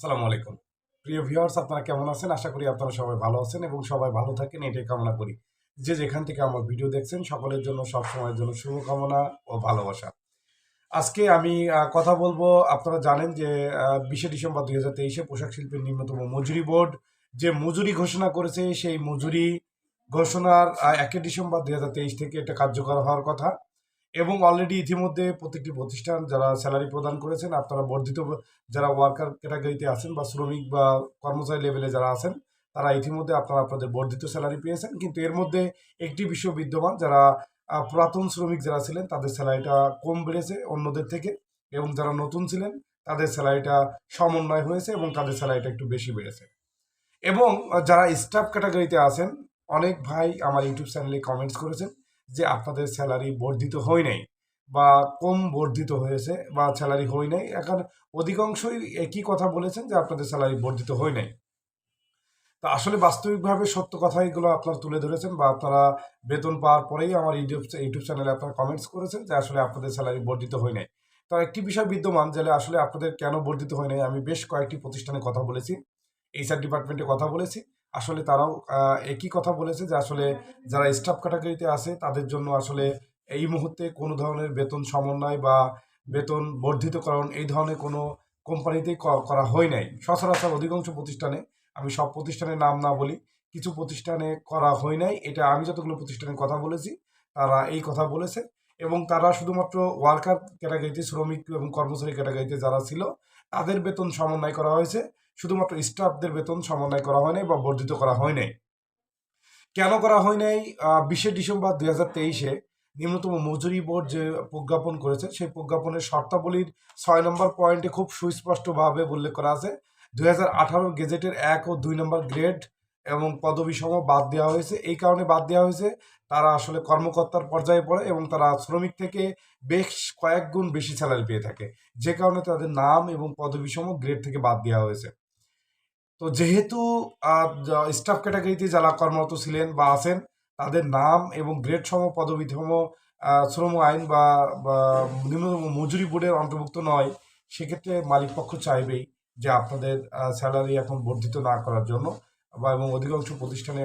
আসসালামু আলাইকুম। প্রিয় ভিউয়ার্স আপনারা কেমন আছেন? আশা করি আপনারা সবাই ভালো আছেন এবং সবাই ভালো থাকেন, এটাই কামনা করি। যে যেখান থেকে আমার ভিডিও দেখছেন, সকলের জন্য, সব সময়ের জন্য শুভকামনা ও ভালোবাসা। আজকে আমি কথা বলব, আপনারা জানেন যে বিশে ডিসেম্বর দুই হাজার তেইশে পোশাক শিল্পের নিম্নতম মজুরি বোর্ড যে মজুরি ঘোষণা করেছে, সেই মজুরি ঘোষণার একে ডিসেম্বর দুই হাজার তেইশ থেকে এটা কার্যকর হওয়ার কথা। এবং অলরেডি ইতিমধ্যে প্রত্যেকটি প্রতিষ্ঠান যারা স্যালারি প্রদান করেছেন, আপনারা বর্ধিত যারা ওয়ার্কার ক্যাটাগরিতে আছেন বা শ্রমিক বা কর্মচারী লেভেলে যারা আছেন, তারা ইতিমধ্যে আপনারা আপনাদের বর্ধিত স্যালারি পেয়েছেন। কিন্তু এর মধ্যে একটি বিষয় বিদ্যমান, যারা পুরাতন শ্রমিক যারা ছিলেন, তাদের স্যালারিটা কম বেড়েছে অন্যদের থেকে এবং যারা নতুন ছিলেন, তাদের স্যালারিটা সমন্বয় হয়েছে এবং তাদের স্যালারিটা একটু বেশি বেড়েছে। এবং যারা স্টাফ ক্যাটাগরিতে আছেন, অনেক ভাই আমার ইউটিউব চ্যানেলে কমেন্টস করেছেন যে আপনাদের স্যালারি বর্ধিত হয় নাই বা কম বর্ধিত হয়েছে বা স্যালারি হয় নাই, এখন অধিকাংশই একই কথা বলেছেন যে আপনাদের স্যালারি বর্ধিত হয় নাই। তা আসলে বাস্তবিকভাবে সত্য কথা এগুলো আপনারা তুলে ধরেছেন বা আপনারা বেতন পাওয়ার পরেই আমার ইউটিউব ইউটিউব চ্যানেলে আপনারা কমেন্টস করেছেন যে আসলে আপনাদের স্যালারি বর্ধিত হয় নাই। তো একটি বিষয় বিদ্যমান যে আসলে আপনাদের কেন বর্ধিত হয় নাই, আমি বেশ কয়েকটি প্রতিষ্ঠানে কথা বলেছি এইচআর ডিপার্টমেন্টে কথা বলেছি। আসলে তারাও একই কথা বলেছে যে আসলে যারা স্টাফ ক্যাটাগরিতে আছে, তাদের জন্য আসলে এই মুহূর্তে কোনো ধরনের বেতন সমন্বয় বা বেতন বর্ধিতকরণ এই ধরনের কোনো কোম্পানিতেই করা হয় নাই। সচরাচর অধিকাংশ প্রতিষ্ঠানে, আমি সব প্রতিষ্ঠানের নাম না বলি, কিছু প্রতিষ্ঠানে করা হয় নাই, এটা আমি যতগুলো প্রতিষ্ঠানের কথা বলেছি, তারা এই কথা বলেছে এবং তারা শুধুমাত্র ওয়ার্কার ক্যাটাগরিতে শ্রমিক এবং কর্মচারী ক্যাটাগরিতে যারা ছিল, তাদের বেতন সমন্বয় করা হয়েছে। শুধুমাত্র স্টাফদের বেতন সমন্বয় করা হয় নাই বা বর্ধিত করা হয় নাই। কেন করা হয় নাই? বিশে ডিসেম্বর দুই হাজার তেইশে নিম্নতম মজুরি বোর্ড যে প্রজ্ঞাপন করেছে, সেই প্রজ্ঞাপনের শর্তাবলীর ছয় নম্বর পয়েন্টে খুব সুস্পষ্টভাবে উল্লেখ করা আছে। দুই হাজার আঠারো গেজেটের এক ও দুই নম্বর গ্রেড এবং পদবিসম বাদ দেওয়া হয়েছে। এই কারণে বাদ দেওয়া হয়েছে। তারা আসলে কর্মকর্তার পর্যায়ে পড়ে এবং তারা শ্রমিক থেকে বেশ কয়েক গুণ বেশি স্যালারি পেয়ে থাকে। যে কারণে তাদের নাম এবং পদবিসম গ্রেড থেকে বাদ দেওয়া হয়েছে। তো যেহেতু স্টাফ ক্যাটাগরিতে যারা কর্মরত ছিলেন বা আছেন তাদের নাম এবং গ্রেড সম পদবিধম আহ, শ্রম আইন বা নিম্নতম মজুরি বোর্ডের অন্তর্ভুক্ত নয় সেক্ষেত্রে মালিক পক্ষ চাইবেই যে আপনাদের স্যালারি এখন বর্ধিত না করার জন্য বা এবং অধিকাংশ প্রতিষ্ঠানে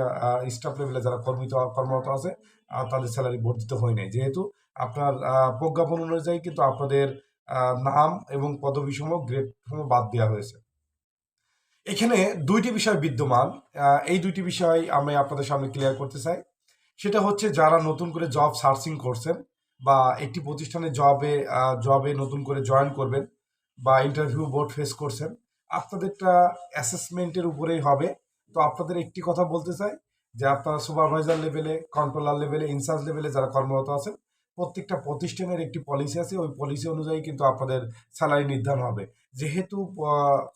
স্টাফ লেভেলে যারা কর্মিত কর্মরত আছে তাদের স্যালারি বর্ধিত হয় নাই। যেহেতু আপনার প্রজ্ঞাপন অনুযায়ী কিন্তু আপনাদের নাম এবং পদবিসম গ্রেড বাদ দেওয়া হয়েছে। এখানে দুইটি বিষয় বিদ্যমান। এই দুইটি বিষয় আমি আপনাদের সামনে ক্লিয়ার করতে চাই। সেটা হচ্ছে যারা নতুন করে জব সার্চিং করছেন বা একটি প্রতিষ্ঠানে জবে জবে নতুন করে জয়েন করবেন বা ইন্টারভিউ বোর্ড ফেস করছেন, আপনাদেরটা অ্যাসেসমেন্টের উপরেই হবে। তো আপনাদের একটি কথা বলতে চাই, যে আপনারা সুপারভাইজার লেভেলে কন্ট্রোলার লেভেলে ইনচার্জ লেভেলে যারা কর্মরত আছেন, প্রত্যেকটা প্রতিষ্ঠানের একটি পলিসি আছে। ওই পলিসি অনুযায়ী কিন্তু আপনাদের স্যালারি নির্ধারণ হবে। যেহেতু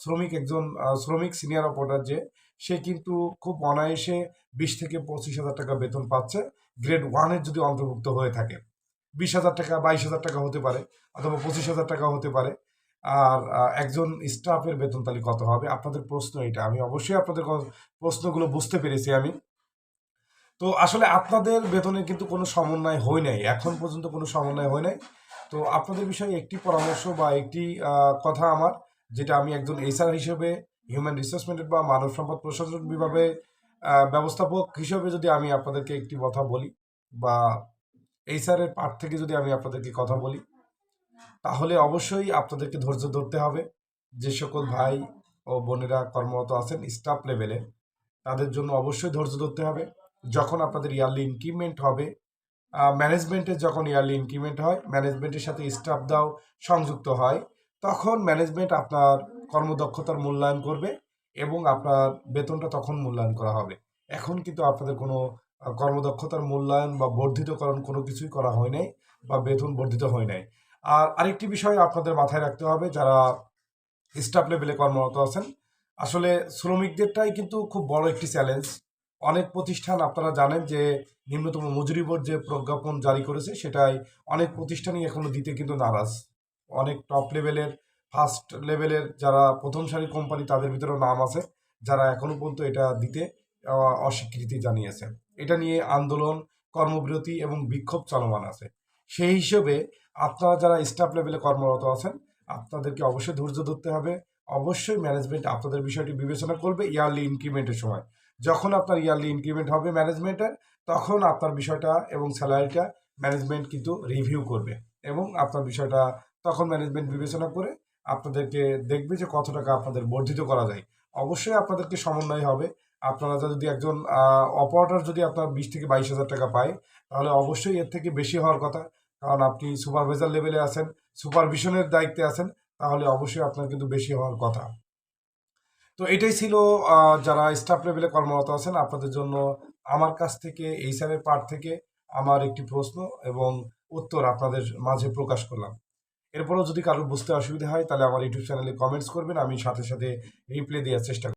শ্রমিক একজন শ্রমিক সিনিয়র অপারেটর যে, সে কিন্তু খুব অনায়াসে বিশ থেকে পঁচিশ হাজার টাকা বেতন পাচ্ছে। গ্রেড ওয়ানের যদি অন্তর্ভুক্ত হয়ে থাকে, বিশ হাজার টাকা, বাইশ হাজার টাকা হতে পারে অথবা পঁচিশ হাজার টাকা হতে পারে। আর একজন স্টাফের বেতন তাহলে কত হবে? আপনাদের প্রশ্ন এটা। আমি অবশ্যই আপনাদের প্রশ্নগুলো বুঝতে পেরেছি আমি। তো আসলে আপনাদের বেতনে কিন্তু কোনো সমন্বয় হয় নাই। এখন পর্যন্ত কোনো সমন্বয় হয় নাই। তো আপনাদের বিষয়ে একটি পরামর্শ বা একটি কথা আমার, যেটা আমি একজন এইচআর হিসেবে হিউম্যান রিসোর্স ম্যানেজমেন্ট বা মানব সম্পদ প্রশাসন বিভাগে ব্যবস্থাপক হিসেবে যদি আমি আপনাদেরকে একটি কথা বলি বা এইচআর এর পার্ট থেকে যদি আমি আপনাদেরকে কথা বলি, তাহলে অবশ্যই আপনাদেরকে ধৈর্য ধরতে হবে। যে সকল ভাই ও বোনেরা কর্মরত আছেন স্টাফ লেভেলে তাদের জন্য অবশ্যই ধৈর্য ধরতে হবে। যখন আপনাদের ইয়ারলি ইনক্রিমেন্ট হবে ম্যানেজমেন্টের যখন ইয়ারলি ইনক্রিমেন্ট হয় ম্যানেজমেন্টের সাথে স্টাফ দাও, সংযুক্ত হয়, তখন ম্যানেজমেন্ট আপনার কর্মদক্ষতার মূল্যায়ন করবে এবং আপনার বেতনটা তখন মূল্যায়ন করা হবে। এখন কিন্তু আপনাদের কোনো কর্মদক্ষতার মূল্যায়ন বা বর্ধিতকরণ কোনো কিছুই করা হয় নাই বা বেতন বর্ধিত হয় নাই। আর আরেকটি বিষয় আপনাদের মাথায় রাখতে হবে, যারা স্টাফ লেভেলে কর্মরত আছেন, আসলে শ্রমিকদেরটাই কিন্তু খুব বড় একটি চ্যালেঞ্জ অনেক প্রতিষ্ঠান আপনারা জানেন যে নিম্নতম মজুরি বোর্ড যে প্রজ্ঞাপন জারি করেছে সেটাই অনেক প্রতিষ্ঠানই এখনও দিতে কিন্তু নারাজ। অনেক টপ লেভেলের ফার্স্ট লেভেলের যারা প্রথম সারির কোম্পানি তাদের ভিতরেও নাম আছে, যারা এখনও পর্যন্ত এটা দিতে অস্বীকৃতি জানিয়েছে। এটা নিয়ে আন্দোলন, কর্মবিরতি এবং বিক্ষোভ চলমান আছে। সেই হিসেবে আপনারা যারা স্টাফ লেভেলে কর্মরত আছেন, আপনাদেরকে অবশ্যই ধৈর্য ধরতে হবে। অবশ্যই ম্যানেজমেন্ট আপনাদের বিষয়টি বিবেচনা করবে ইয়ারলি ইনক্রিমেন্টের সময়। যখন আপনার ইয়ারলি ইনক্রিমেন্ট হবে ম্যানেজমেন্টের তখন আপনার বিষয়টা এবং স্যালারিটা ম্যানেজমেন্ট কিন্তু রিভিউ করবে এবং আপনার বিষয়টা তখন ম্যানেজমেন্ট বিবেচনা করে আপনাদেরকে দেখবে যে কত টাকা আপনাদের বর্ধিত করা যায়। অবশ্যই আপনাদেরকে সমন্বয় হবে। আপনারা যদি একজন অপারেটার যদি আপনার বিশ থেকে বাইশ হাজার টাকা পায়, তাহলে অবশ্যই এর থেকে বেশি হওয়ার কথা। কারণ আপনি সুপারভাইজার লেভেলে আছেন সুপারভিশনের দায়িত্বে আছেন, তাহলে অবশ্যই আপনার কিন্তু বেশি হওয়ার কথা। তো এটাই ছিল যারা স্টাফ লেভেলে কর্মরত আছেন, আপনাদের জন্য আমার কাছ থেকে, এই স্যারের পার্ট থেকে আমার একটি প্রশ্ন এবং উত্তর আপনাদের মাঝে প্রকাশ করলাম। এরপরেও যদি কারোর বুঝতে অসুবিধা হয়, তাহলে আমার ইউটিউব চ্যানেলে কমেন্টস করবেন, আমি সাথে সাথে রিপ্লাই দেওয়ার চেষ্টা